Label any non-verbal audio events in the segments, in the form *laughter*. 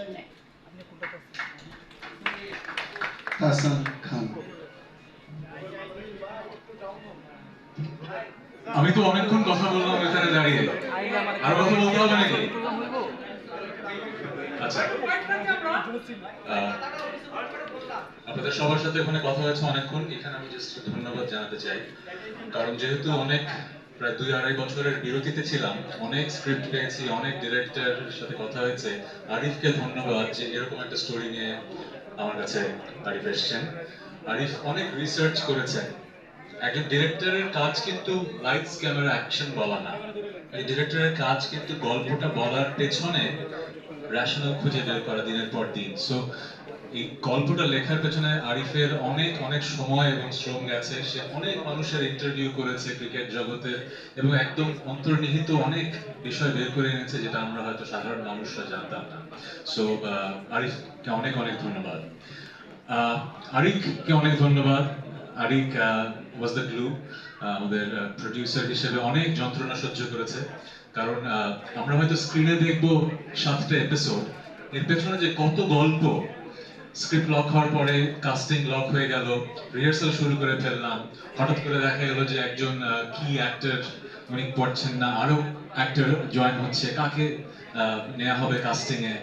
জন্য হাসান খান আমি তো অনেকক্ষণ কথা বললাম এখানে দাঁড়িয়ে আর কথা বলতে হবে নাকি আচ্ছা আহ, আপনাদের সবার সাথে ওখানে কথা হয়েছে অনেকক্ষণ এখানে আমি জাস্ট ধন্যবাদ জানাতে চাই কারণ যেহেতু অনেক প্রায় দুই আড়াই বছরের বিরতিতে ছিলাম, অনেক স্ক্রিপ্ট পেয়েছি, অনেক ডিরেক্টরের সাথে কথা হয়েছে। আরিফকে ধন্যবাদ যে এরকম একটা স্টোরি নিয়ে আমার কাছে আরিফ এসছেন। আরিফ অনেক রিসার্চ করেছেন। একজন ডিরেক্টরের কাজ কিন্তু লাইটস ক্যামেরা অ্যাকশন বলা না। এই ডিরেক্টরের কাজ কিন্তু গল্পটা বলার পেছনে রেশনাল খুঁজে বের করা দিনের পর দিন। সো এই গল্পটা লেখার পেছনে আরিফের অনেক অনেক সময় এবং শ্রম গেছে। সে অনেক মানুষের ইন্টারভিউ করেছে ক্রিকেট জগতে এবং একদম অন্তর্নিহিত অনেক বিষয় বের করে এনেছে যেটা আমরা হয়তো সাধারণ মানুষরা জানতাম না। সো আরিফকে অনেক অনেক ধন্যবাদ। আরিককে অনেক ধন্যবাদ। আরিক ওয়াজ দ্য গ্লু আমাদের প্রডিউসার হিসেবে অনেক যন্ত্রণা সহ্য করেছে। কারণ আমরা হয়তো স্ক্রিনে দেখব সাতটা এপিসোড এর পেছনে যে কত গল্প স্ক্রিপ্ট লক হওয়ার পরে কাস্টিং লক হয়ে গেল। রিহার্সাল শুরু করে ফেললাম। হঠাৎ করে দেখা গেল যে একজন কি অ্যাক্টর উনি পড়ছেন না। আরও অ্যাক্টর জয়েন হচ্ছে। কাকে নেওয়া হবে কাস্টিং এ?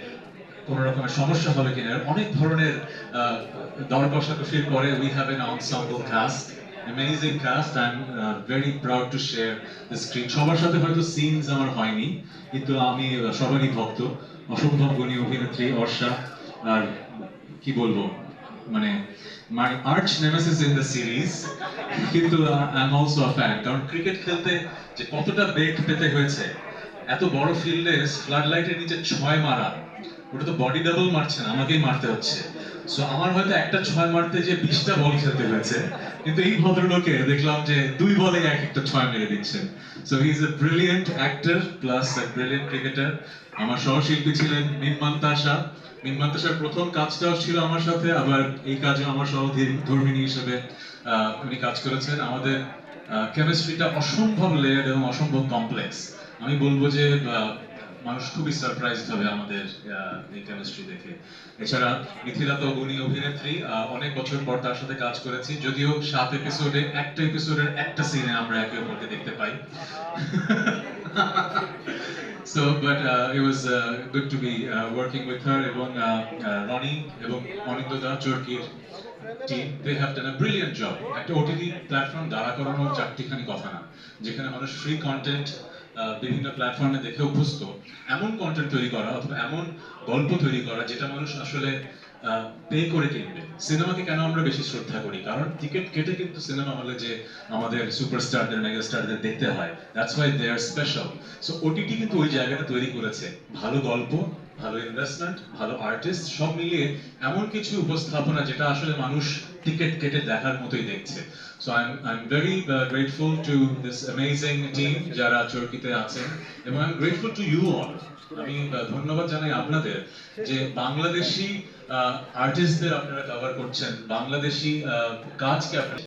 কোনো রকমের সমস্যা হবে কিনা? অনেক ধরনের দর কষাকষির পরে we have an ensemble cast amazing cast I am very proud to share the screen সবার সাথে হয়তো সিনস আমার হয়নি, কিন্তু আমি সবারই ভক্ত। অসম্ভব গুণী অভিনেত্রী, অর্ষা। আর কি বলব? মানে my arch nemesis in the series কিন্তু I am also a fan কারণ ক্রিকেট খেলতে যে কতটা বেগ পেতে হয়েছে, এত বড় ফিল্ডে ফ্লাড লাইটের নিচে ছয় মারা, ওটা তো বডি ডাবল মারছে না, আমাকেই মারতে হচ্ছে। সো আমার হয়তো একটা ছয় মারতে যে বিশটা বল খেলতে হয়েছে, কিন্তু এই ভদ্রলোকে দেখলাম যে দুই বলে এক একটা ছয় মেরে দিচ্ছেন। So he is a brilliant actor plus a brilliant cricketer আমার সহশিল্পী ছিলেন মিনমান্তাসা মিনমান্তাসার প্রথম কাজটাও ছিল আমার সাথে, আবার এই কাজে আমার সহধর্মিনী হিসেবে উনি কাজ করেছেন। আমাদের কেমিস্ট্রিটা অসম্ভব লেয়ার এবং অসম্ভব কমপ্লেক্স আমি বলব যে মানুষ খুবই সারপ্রাইজ হবে আমাদের এই কেমিস্ট্রি দেখে। এছাড়া মিথিলা তো গুণী অভিনেত্রী অনেক বছর পর তার সাথে কাজ করেছি। যদিও সাত এপিসোডে একটা এপিসোডের একটা সিনে আমরা একে অপরকে দেখতে পাই। *laughs* So, but uh, it was uh, good to be uh, working with her এবং uh, uh, Ronnie এবং অনিন্দদা চরকির team they have done a brilliant job একটা ওটিটি প্ল্যাটফর্ম দাঁড়া করানো চারটিখানি কথা না যেখানে মানুষ ফ্রি কন্টেন্ট বিভিন্ন প্ল্যাটফর্মে দেখে অভ্যস্ত। এমন কন্টেন্ট তৈরি করা অথবা এমন গল্প তৈরি করা যেটা মানুষ আসলে পে করে কিনবে। সিনেমাকে কেন আমরা বেশি শ্রদ্ধা করি? কারণ টিকিট কেটে কিন্তু সিনেমা হলে যে আমাদের সুপারস্টারদের মেগাস্টারদের দেখতে হয় that's why they are special so OTT কিন্তু ওই জায়গাটা তৈরি করেছে। ভালো গল্প ভালো ইনভেস্টমেন্ট ভালো আর্টিস্ট সব মিলিয়ে এমন কিছু উপস্থাপনা যেটা আসলে মানুষ টিকিট কেটে দেখার মতোই দেখছে। So I am very grateful to this amazing team যারা চরকিতে আছেন এবং I am grateful to you all আমি ধন্যবাদ জানাই আপনাদের যে বাংলাদেশি আর্টিস্টদের আপনারা কভার করছেন বাংলাদেশি আহ, কাজকে আপনারা